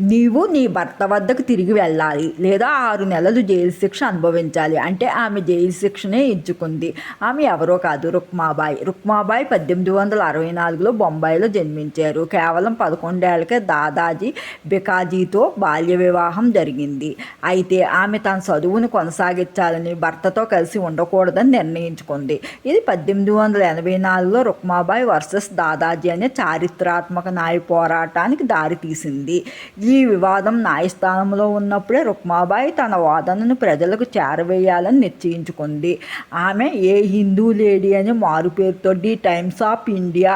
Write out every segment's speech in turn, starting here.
నీవు నీ భర్త వద్దకు తిరిగి వెళ్ళాలి లేదా ఆరు నెలలు జైలు శిక్ష అనుభవించాలి. అంటే ఆమె జైలు శిక్షనే ఎంచుకుంది. ఆమె ఎవరో కాదు రుక్మాబాయి. రుక్మాబాయి పద్దెనిమిది వందల అరవై నాలుగులో బొంబాయిలో జన్మించారు. కేవలం పదకొండేళ్ళకే దాదాజీ బికాజీతో బాల్య వివాహం జరిగింది. అయితే ఆమె తన చదువును కొనసాగించాలని భర్తతో కలిసి ఉండకూడదని నిర్ణయించుకుంది. ఇది పద్దెనిమిది వందల ఎనభై నాలుగులో రుక్మాబాయి వర్సెస్ దాదాజీ అనే చారిత్రాత్మక న్యాయ పోరాటానికి దారితీసింది. ఈ వివాదం న్యాయస్థానంలో ఉన్నప్పుడే రుక్మాబాయి తన వాదనను ప్రజలకు చేరవేయాలని నిశ్చయించుకుంది. ఆమె ఏ హిందూ లేడీ అని మారుపేరుతో ది టైమ్స్ ఆఫ్ ఇండియా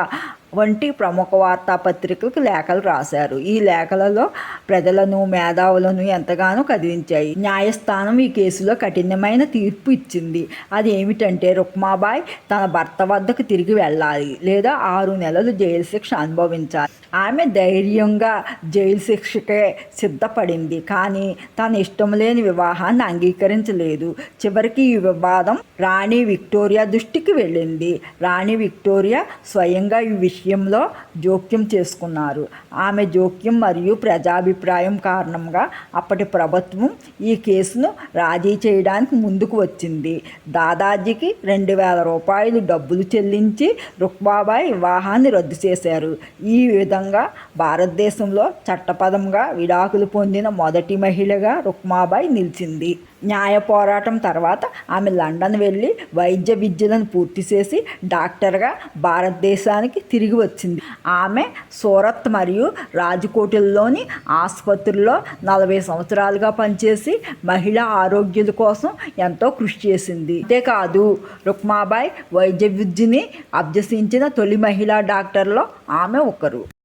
వంటి ప్రముఖ వార్తాపత్రికలకు లేఖలు రాశారు. ఈ లేఖలలో ప్రజలను మేధావులను ఎంతగానో కదిలించాయి. న్యాయస్థానం ఈ కేసులో కఠినమైన తీర్పు ఇచ్చింది. అది ఏమిటంటే రుక్మాబాయ్ తన భర్త వద్దకు తిరిగి వెళ్ళాలి లేదా ఆరు నెలలు జైలు శిక్ష అనుభవించాలి. ఆమె ధైర్యంగా జైలు శిక్షకే సిద్ధపడింది. కానీ తన ఇష్టం లేని వివాహాన్ని అంగీకరించలేదు. చివరికి ఈ వివాదం రాణి విక్టోరియా దృష్టికి వెళ్ళింది. రాణి విక్టోరియా స్వయంగా ఈ విషయంలో జోక్యం చేసుకున్నారు. ఆమె జోక్యం మరియు ప్రజాభిప్రాయం కారణంగా అప్పటి ప్రభుత్వం ఈ కేసును రాజీ చేయడానికి ముందుకు వచ్చింది. దాదాజీకి రెండు వేల రూపాయలు డబ్బులు చెల్లించి రుక్బాబాయ్ వివాహాన్ని రద్దు చేశారు. ఈ విధంగా భారతదేశంలో చట్టపదంగా విడాకులు పొందిన మొదటి మహిళగా రుక్మాబాయ్ నిలిచింది. న్యాయ పోరాటం తర్వాత ఆమె లండన్ వెళ్ళి వైద్య విద్యలను పూర్తి చేసి డాక్టర్గా భారతదేశానికి తిరిగి వచ్చింది. ఆమె సూరత్ మరియు రాజకోటల్లోని ఆసుపత్రుల్లో నలభై సంవత్సరాలుగా పనిచేసి మహిళా ఆరోగ్యుల కోసం ఎంతో కృషి చేసింది. అంతేకాదు రుక్మాబాయ్ వైద్య విద్యని అభ్యసించిన తొలి మహిళా డాక్టర్లో ఆమె ఒకరు.